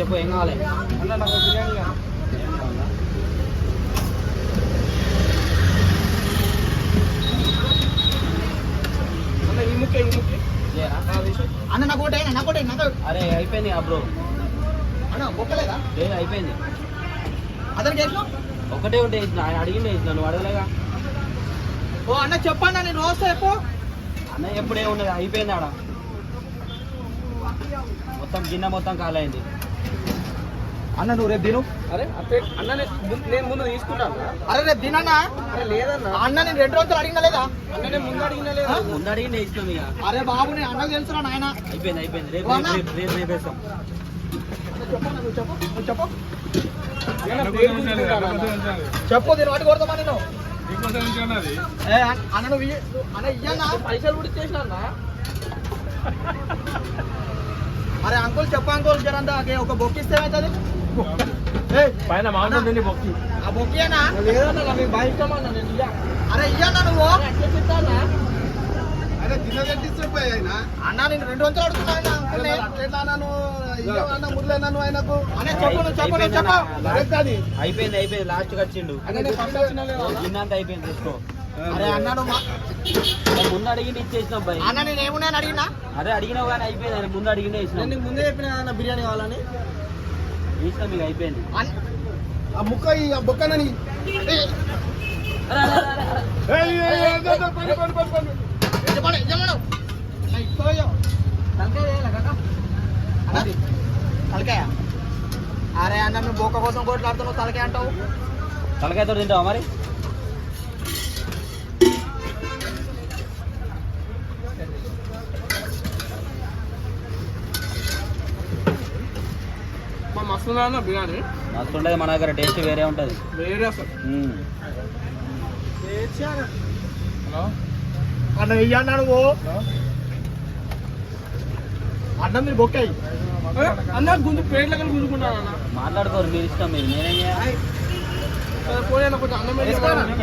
చెప్పు ఏం కావాలి? అన్న నాకు లేరా? అన్న నాకు ఒకటి నాకు ఒకటి అరే అయిపోయింది బ్రో. అన్న ఒక్కలేదా లేదు అయిపోయింది. అతనికి వేసిన ఒకటే ఉంటే ఆయన అడిగిండే వేసిన నువ్వు అడగలేగా? ఓ అన్న చెప్పన్న నేను వస్తా చెప్పు. అన్న ఎప్పుడే ఉన్నది? అయిపోయింది ఆడ. మొత్తం గిన్నె మొత్తం కాలైంది అన్న నువ్వు రేపు తిను. అరే అన్న నేను ముందు- నేను ముందు తీసుకుంటాను. అరే రేపు తినన్నా? లేదన్న. అన్న నేను రెండు రోజులు అడిగిన లేదా? అన్న నేను ముందు అడిగిన లేదా? ముందు ఇక. అరే బాబు నేను అన్నకు తెలుసురా నాయన. అయిపోయింది అయిపోయింది. రేపు అన్న. రేపు రేపు రేపు వేస్తాం. చెప్పు అన్న, చెప్పు అన్న అన్న. దీని వాటి కొడతామా నేను ఏ, అన్న- అన్న నువ్వు అన్న ఇయ్యన్నా? పైసలు కూడా ఇచ్చేసిన అన్న అరే అంకుల్ చెప్పు అంకుల్ జరంతా ఒక బొక్కిస్తే ఏయ్, ఆయనకు. అయిపోయింది అయిపోయింది లాస్ట్ వచ్చిండు. నిన్నంత అయిపోయింది తీసుకో. అరే అన్నాడు ముందు అడిగింది ఇచ్చేసిన అన్న నేను ఏమున్నాను అడిగినా? అరే అడిగినావు కానీ అయిపోయింది ముందు అడిగినా ముందే చెప్పిన బిర్యానీ కావాలని? అయిపోయింది ఆ ముక్క ఆ బొక్కనని తలకాయ అరే అన్న నువ్వు బొక్క కోసం కొట్లాడుతున్నావు తలకాయ అంటావు తలకాయతో తింటావా మరి మా మస్తు అన్న బిర్యానీ? మన దగ్గర టేస్ట్ వేరే ఉంటుంది. వేరే అసలు. హలో? అన్న ఇయ్యన్నా నువ్వు అన్న మీరు బొక్కాయి అన్న గుంజు ప్లేట్ల కలిసి గుంజుకుంటాను అన్న? మాట్లాడుకోరు మీరు ఇష్టం మీరు నేనేం పోనీ అన్న కొంచెం అన్నం.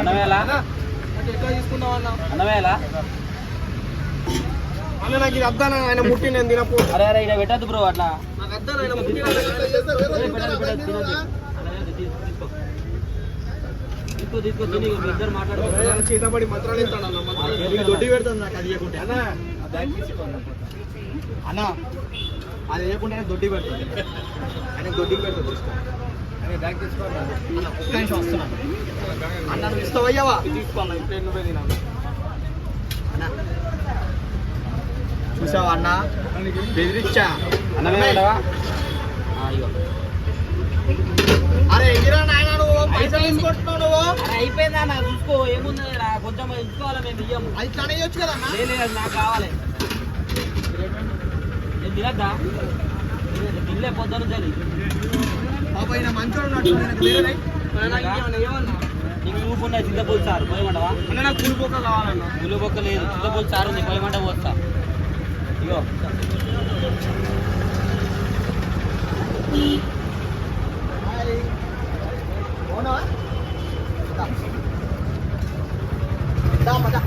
అన్నమేలా? అంటే ఎట్లా తీసుకున్నావు అన్న? అన్నమేలా? అన్న నాకు ఇది అద్దాన? ఆయన ముట్టి నేను తినపో. అరే అరే ఇక్కడ పెట్టద్దు బ్రో అట్లా. చీతపడి మంత్రాలు ఇస్తాను దొడ్డి పెడుతుంది నాకు అది చేయకుంటే అన్న అన్న అది చేయకుండా దొడ్డి పెడుతుంది ఆయన దొడ్డి పెడుతుంది ఒక్క నిమిషం చూసావా అన్న? బెదిరించా. అరే ఎగిరా నాయన నువ్వు పైసలు తీసుకుంటున్నావు నువ్వు? అరే అయిపోయిందా నాకు చూసుకో ఏముంది కొంచెం ఇచ్చుకోవాలి మేము ఇయ్యము అది ఇట్లానే ఇవ్వచ్చు కదా అన్న? లేదు లేదు, నాకు కావాలి. నేను తినద్దా? తినలే పొద్దున చలి మంచోడు ఉన్నట్టు నాకు వేరే నాకు చూపు ఉన్నాయి చింతపూలు సారు పోయమంటావా అన్న నాకు పులిపోక కావాలన్న. గుళ్ళు బొక్క లేదు చింతపూలు సారు ఉంది పోయమంట పోస్తా ఇగో. đam mà đam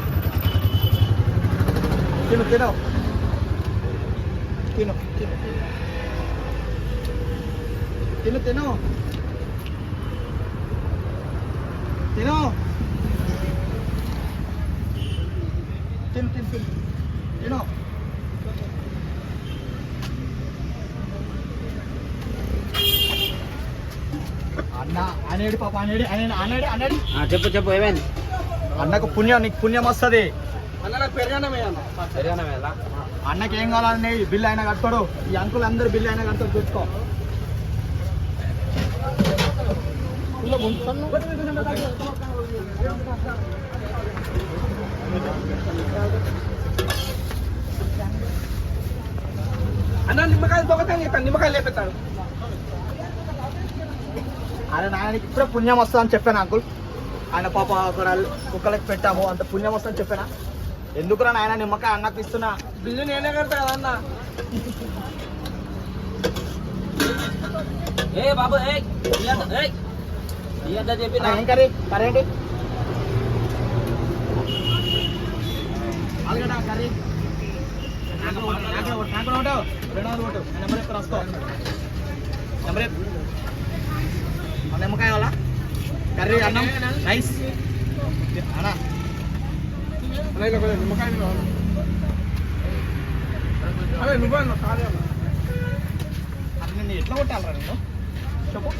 kia nó kia đâu? Kia nó kia nó kia nó kia nó kia అనేది పాప అనేది అనేది ఆ, చెప్పు చెప్పు ఏమైంది? అన్నకు పుణ్యం నీకు పుణ్యం వస్తుంది. అన్నకి ఏం కావాలని బిల్లు అయినా కడతాడు ఈ అంకుల్ అందరు బిల్లు అయినా కడతాడు చూసుకో. అన్న నిమ్మకాయలు దొంగతనం చేస్తాను నిమ్మకాయలు లేపెత్తాడు అరే నాయనకి ఇప్పుడే పుణ్యం వస్తుంది అని చెప్పాను అంకుల్. ఆయన పాప కుక్కలకి పెట్టాము అంత పుణ్యం వస్తుందని చెప్పానా? ఎందుకురా నాయన నిమ్మకాయ అన్నకు ఇస్తున్నా బిల్లు నేనే కడతా కదా అన్న ఏ బాబు చెప్పి ఏం కర్రీ? కర్రీ ఏంటి? కర్రీ. నాకు నాకు. రెండు వందలు కొట్టు. నెంబర్ ఇస్తాను, రాసుకో. నెంబర్ నిమ్మకాయ వాళ్ళ కర్రీ అన్నం రైస్ అన్నా అలా ఇలా కొంచెం నిమ్మకాయ కావాలి అదే నువ్వు అన్న కాదే అన్న అది నిన్ను ఎట్లా కొట్టాలరా నేను చెప్పు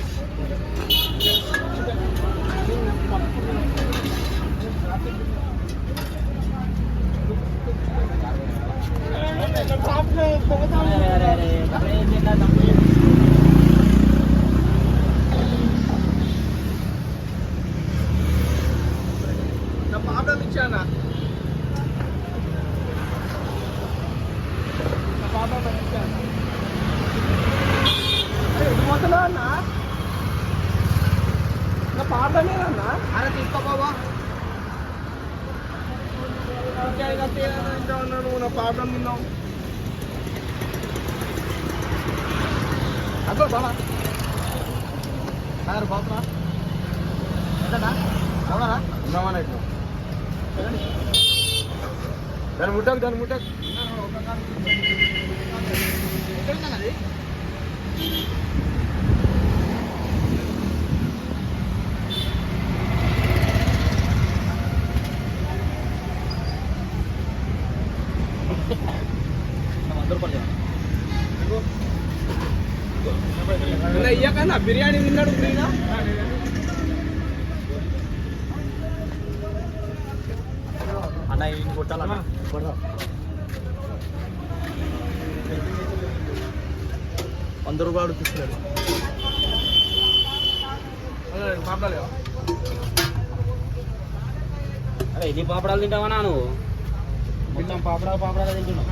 అరే, అరే, అరే, అరే, ఏం చేద్దాం తమ్ముడు? నా పాపడం ఇచ్చానా నా పాపడం ఇచ్చాను పోతున్నా అన్న నా ఇంకా ఉన్నాడు నా పాపడం తిన్నావు అదో బాబా సార్ బాగున్నా ఎంతనా అవునా ఉన్నామని దాని ముట్టకు దాని ముట్టకు అది ఇయ్యకన్నా బిర్యానీ తిన్నాడు ఫ్రీగా అన్న ఇంక కొట్టాలన్న? వంద రూపాయలు తీసుకున్నాడు. పాపడాలి అరే ఎన్ని పాపడాలు తింటావా నువ్వు? తిన్నాం పాపడా పాపడా తింటున్నాం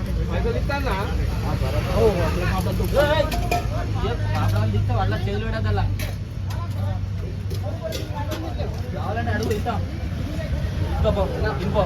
పాపడాలు తింటే వాళ్ళ చేతులు పెట్టదల్లా కావాలంటే అడుగు ఇస్తాం ఇంకా బాబు ఇంకో